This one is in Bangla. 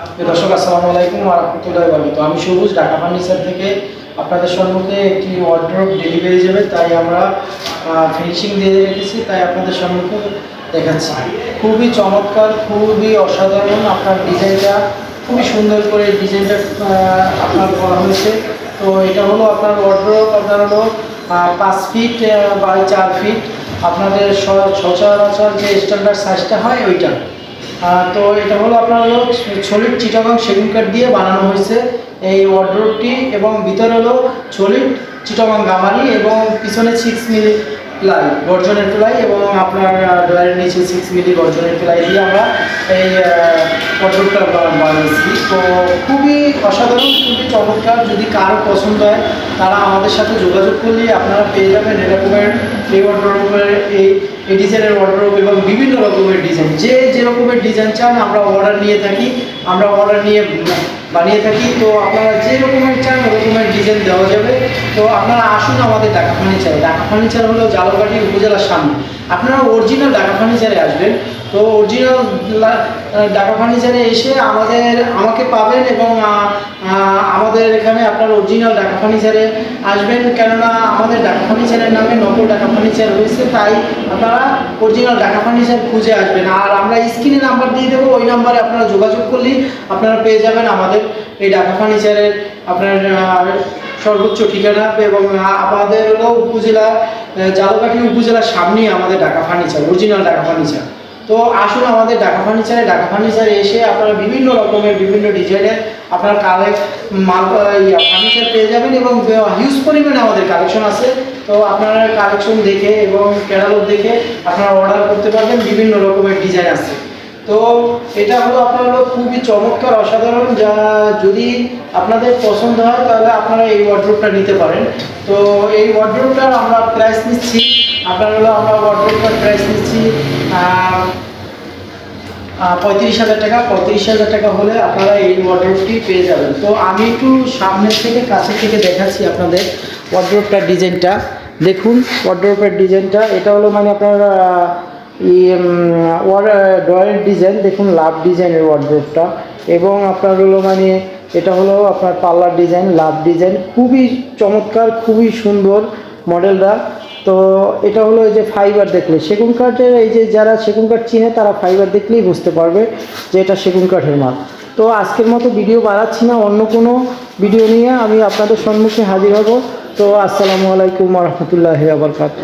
দর্শক, আসসালামু আলাইকুম রহমতুল্লাহ বরকত আমি সবুজ, ঢাকা ফার্নিচার থেকে আপনাদের সম্মুখে একটি ওয়ার্ড্রোব ডেলিভারি যাবে, তাই আমরা ফিনিশিং দিয়ে রেখেছি, তাই আপনাদের সম্মুখে দেখাচ্ছি। খুবই চমৎকার, খুবই অসাধারণ আপনার ডিজাইনটা, খুবই সুন্দর করে ডিজাইনটা আপনার করা হয়েছে। তো এটা হলো আপনার ওয়ার্ড্রোব আপনার হলো পাঁচ ফিট বাই চার ফিট আপনাদের সচরাচর যে স্ট্যান্ডার্ড সাইজটা হয়, ওইটা। তো এটা হলো আপনার হলো ছলিট চিটাগাং সেগুন কাঠ দিয়ে বানানো হয়েছে এই ওয়ার্ড্রোবটি এবং ভিতরে হলো ছলিট চিটাগাং গামারি এবং পিছনে সিক্স মিলি প্লাই গর্জনের প্লাই এবং আপনার ডয়ারের নিচে সিক্স মিলি গর্জনের প্লাই দিয়ে আমরা এই ওয়ার্ড্রোবটা বানিয়েছি। তো খুবই অসাধারণ, খুবই চমৎকার। যদি কারও পছন্দ হয়, তারা আমাদের সাথে যোগাযোগ করলে আপনারা পেয়ে যাবেন এরকমের এই ওয়ার্ড্রোবের এই এই ডিজাইনের ওয়ার্ড্রোব এবং বিভিন্ন রকমের ডিজাইন যে যেরকমের ডিজাইন চান, আমরা অর্ডার নিয়ে থাকি। আমরা অর্ডার নিয়ে বানিয়ে থাকি। তো আপনারা যে রকমের চান, ওরকমের ডিজাইন দেওয়া যাবে। তো আপনারা আসুন আমাদের ঢাকা ফার্নিচার ঢাকা ফার্নিচার হলো জালকাঠি উপজেলার সামনে। আপনারা অরিজিনাল ঢাকা ফার্নিচারে আসবেন। তো অরিজিনাল ঢাকা ফার্নিচারে এসে আমাদের, আমাকে পাবেন এবং আমাদের এখানে আপনার অরিজিনাল ঢাকা ফার্নিচারে আসবেন। কেননা আমাদের ঢাকা ফার্নিচারের নামে নকল ঢাকা ফার্নিচার হয়েছে তাই আপনারা অরিজিনাল ঢাকা ফার্নিচার খুঁজে আসবেন। আর আমরা স্ক্রিনে নাম্বার দিয়ে দেবো, ওই নাম্বারে আপনারা যোগাযোগ করলেই আপনারা পেয়ে যাবেন আমাদের এই ঢাকা ফার্নিচারের আপনার সর্বোচ্চ ঠিকানা এবং আমাদের হলো উপজেলা জালকাঠি উপজেলার সামনেই আমাদের Dhaka furniture original Dhaka furniture তো আসুন আমাদের ঢাকা ফার্নিচারে ঢাকা ফার্নিচারে এসে আপনারা বিভিন্ন রকমের, বিভিন্ন ডিজাইনের আপনার কালেক্ট মাল ফার্নিচার পেয়ে যাবেন এবং হিউজ পরিমাণে আমাদের কালেকশন আছে। তো আপনারা কালেকশন দেখে এবং ক্যাটালগ দেখে আপনারা অর্ডার করতে পারবেন। বিভিন্ন রকমের ডিজাইন আছে। তো এটা হলো আপনার হলো খুবই চমৎকার, অসাধারণ। যা যদি আপনাদের পছন্দ হয়, তাহলে আপনারা এই ওয়ার্ড্রোপটা নিতে পারেন। তো এই ওয়ার্ড্রোবটার আমরা প্রাইস নিচ্ছি। আপনার হলো আমরা ওয়ার্ড্রোপটার প্রাইস নিচ্ছি পঁয়ত্রিশ হাজার টাকা। পঁয়ত্রিশ হাজার টাকা হলে আপনারা এই ওয়ার্ড্রোবটি পেয়ে যাবেন। তো আমি একটু সামনের থেকে কাছের থেকে দেখাচ্ছি আপনাদের ওয়ার্ড্রোবটার ডিজাইনটা দেখুন ওয়ার্ড্রোবের ডিজাইনটা এটা হলো মানে আপনার ই ডয়ের ডিজাইন দেখুন লাভ ডিজাইনের ওয়ার্ড্রোবটা এবং আপনার হলো মানে এটা হলো আপনার পার্লার ডিজাইন লাভ ডিজাইন খুবই চমৎকার, খুবই সুন্দর মডেলটা তো এটা হলো এই যে ফাইবার দেখলে সেগুন কাঠের এই যে যারা সেগুন কাঠ চিনে, তারা ফাইবার দেখলেই বুঝতে পারবে যে এটা সেগুন কাঠের মাল। তো আজকের মতো ভিডিও বাড়াচ্ছি না, অন্য কোনো ভিডিও নিয়ে আমি আপনাদের সম্মুখে হাজির হব। তো আসসালামু আলাইকুম রহমতুল্লাহ আবরকাত